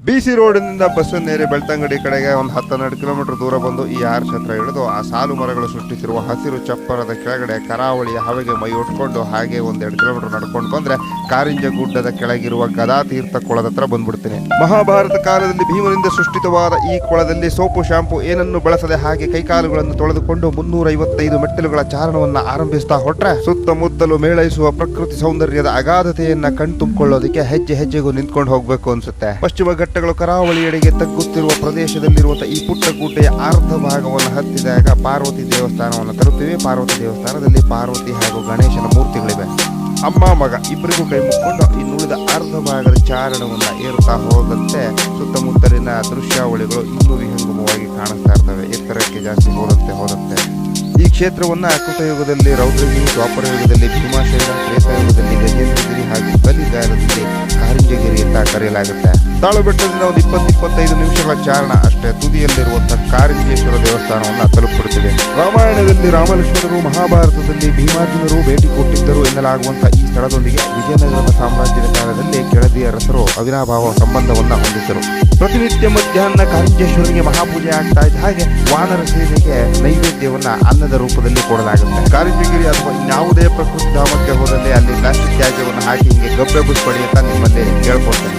B C ರೋಡಿನಿಂದ bus ನೇರಿ ಬೆಳ್ತಂಗಡಿ ಕಡೆಗೆ ಒಂದು ಹತ್ತೆರಡು ಕಿಲೋಮೀಟರ್ ದೂರ ಬಂದು ಈ ಆರ್ ಛತ್ರ ಇಳಿದು ಆ ಸಾಲು ಮರಗಳು ಸೃಷ್ಟಿಸಿರುವ ಹಸಿರು ಚಪ್ಪರದ ಕೆಳಗಡೆ ಕರಾವಳಿಯ ಹವೆಗೆ ಮೈ ಒಟ್ಕೊಂಡು ಹಾಗೆ ಒಂದೆರಡು ಕಿಲೋಮೀಟರ್ ನಡ್ಕೊಂಡು ಬಂದ್ರೆ ಕಾರಿಂಜ ಗುಡ್ಡದ ಕೆಳಗಿರುವ ಗದಾತೀರ್ಥ ಕೊಳದ ಹತ್ರ ಬಂದ್ಬಿಡ್ತೀನಿ. ಮಹಾಭಾರತ ಕಾಲದಲ್ಲಿ ಭೀಮನಿಂದ ಸೃಷ್ಟಿತವಾದ ಈ ಕೊಳದಲ್ಲಿ ಸೋಪು ಶಾಂಪು ಏನನ್ನು ಬಳಸದೆ ಹಾಗೆ ಕೈಕಾಲುಗಳನ್ನು ತೊಳೆದುಕೊಂಡು ಮುನ್ನೂರ ಮೆಟ್ಟಿಲುಗಳ ಚಾರಣವನ್ನು ಆರಂಭಿಸ್ತಾ ಹೊಟ್ರೆ ಸುತ್ತಮುತ್ತಲು ಮೇಳೈಸುವ ಪ್ರಕೃತಿ ಸೌಂದರ್ಯದ ಅಗಾಧತೆಯನ್ನ ಕಣ್ತುಂಬಿಕೊಳ್ಳೋದಕ್ಕೆ ಹೆಜ್ಜೆ ಹೆಜ್ಜೆಗೂ ನಿಂತ್ಕೊಂಡು ಹೋಗ್ಬೇಕು ಅನ್ಸುತ್ತೆ. ಪಶ್ಚಿಮ ಘಟ್ಟಗಳು ಕರಾವಳಿಯೆಡೆಗೆ ತಗ್ಗುತ್ತಿರುವ ಪ್ರದೇಶದಲ್ಲಿರುವಂತಹ ಈ ಪುಟ್ಟ ಗುಡ್ಡೆಯ ಅರ್ಧ ಭಾಗವನ್ನು ಹತ್ತಿದಾಗ ಪಾರ್ವತಿ ದೇವಸ್ಥಾನವನ್ನು ತರುತ್ತೇವೆ. ಪಾರ್ವತಿ ದೇವಸ್ಥಾನದಲ್ಲಿ ಪಾರ್ವತಿ ಹಾಗೂ ಗಣೇಶನ ಮೂರ್ತಿಗಳಿವೆ. ಅಮ್ಮ, ಮಗ ಇಬ್ಬರಿಗೂ ಕೈ ಮುಕ್ಕೊಂಡು ಇನ್ನುಳಿದ ಅರ್ಧ ಭಾಗದ ಚಾರಣವನ್ನ ಏರುತ್ತಾ ಹೋದಂತೆ ಸುತ್ತಮುತ್ತಲಿನ ದೃಶ್ಯಾವಳಿಗಳು ಇನ್ನೂ ವಿಹಂಗಮವಾಗಿ ಕಾಣಿಸ್ತಾ ಇರ್ತವೆ. ಎತ್ತರಕ್ಕೆ ಜಾಸ್ತಿ ಹೋದಂತೆ ಹೋದಂತೆ. ಕ್ಷೇತ್ರವನ್ನ ಕೃತಯುಗದಲ್ಲಿ ರೌದ್ರಗಿರಿ ದ್ವಾಪರ ಯುಗದಲ್ಲಿ ಭೀಮಾಶೈಲ ಶ್ವೇತಯುಗದಲ್ಲಿ ಗಜೇಂದ್ರಗಿರಿ ಹಾಗೂ ಕಲಿಗಾರದಲ್ಲಿ ಕಾರಂಜಗಿರಿ ಅಂತ ಕರೆಯಲಾಗುತ್ತೆ. ತಾಳು ಬೆಟ್ಟದಿಂದ ಒಂದು ಇಪ್ಪತ್ತು ಇಪ್ಪತ್ತೈದು ನಿಮಿಷಗಳ ಚಾರಣ ಅಷ್ಟೇ. ತುದಿಯಲ್ಲಿರುವಂತಹ ಕಾರಂಜೇಶ್ವರ ದೇವಸ್ಥಾನವನ್ನು ತಲುಪಿಡುತ್ತಿದೆ ರಾಮಾಯಣದಲ್ಲಿ ರಾಮಲಕ್ಷ್ಮಣರು ಮಹಾಭಾರತದಲ್ಲಿ ಭೀಮಾರ್ಜುನರು ಭೇಟಿ ಕೊಟ್ಟಿದ್ದರು ಎನ್ನಲಾಗುವಂತಹ ಈ ಸ್ಥಳದೊಂದಿಗೆ ವಿಜಯನಗರದ ಸಾಮ್ರಾಜ್ಯದ ಕಾಲದಲ್ಲಿ ಕೆಳದಿಯ ಗೆಳೆಯರಸರು ಅವಿನಾಭಾವ ಸಂಬಂಧವನ್ನು ಹೊಂದಿದ್ದರು. ಪ್ರತಿನಿತ್ಯ ಮಧ್ಯಾಹ್ನ ಕಾರಂಜೇಶ್ವರನಿಗೆ ಮಹಾಪೂಜೆ ಆಗ್ತಾ ಇದ್ದ ಹಾಗೆ ವಾನರ ಸೇನೆಗೆ ನೈವೇದ್ಯವನ್ನ ಅನ್ನದ ರೂಪದಲ್ಲಿ ಕೊಡಲಾಗುತ್ತೆ. ಕಾರಿಜಗಿರಿ ಅಥವಾ ಯಾವುದೇ ಪ್ರಕೃತಿ ಧಾಮಕ್ಕೆ ಹೋದಲ್ಲಿ ಅಲ್ಲಿ ಪ್ಲಾಸ್ಟಿಕ್ ತ್ಯಾಜ್ಯವನ್ನು ಹಾಕಿ ಹಿಂಗೆ ಗಬ್ಬೆ ಬುಸ್ ಪಡೆಯುತ್ತಾ ನಿಮ್ಮಲ್ಲಿ ಕೇಳ್ಕೊಡ್ತೇನೆ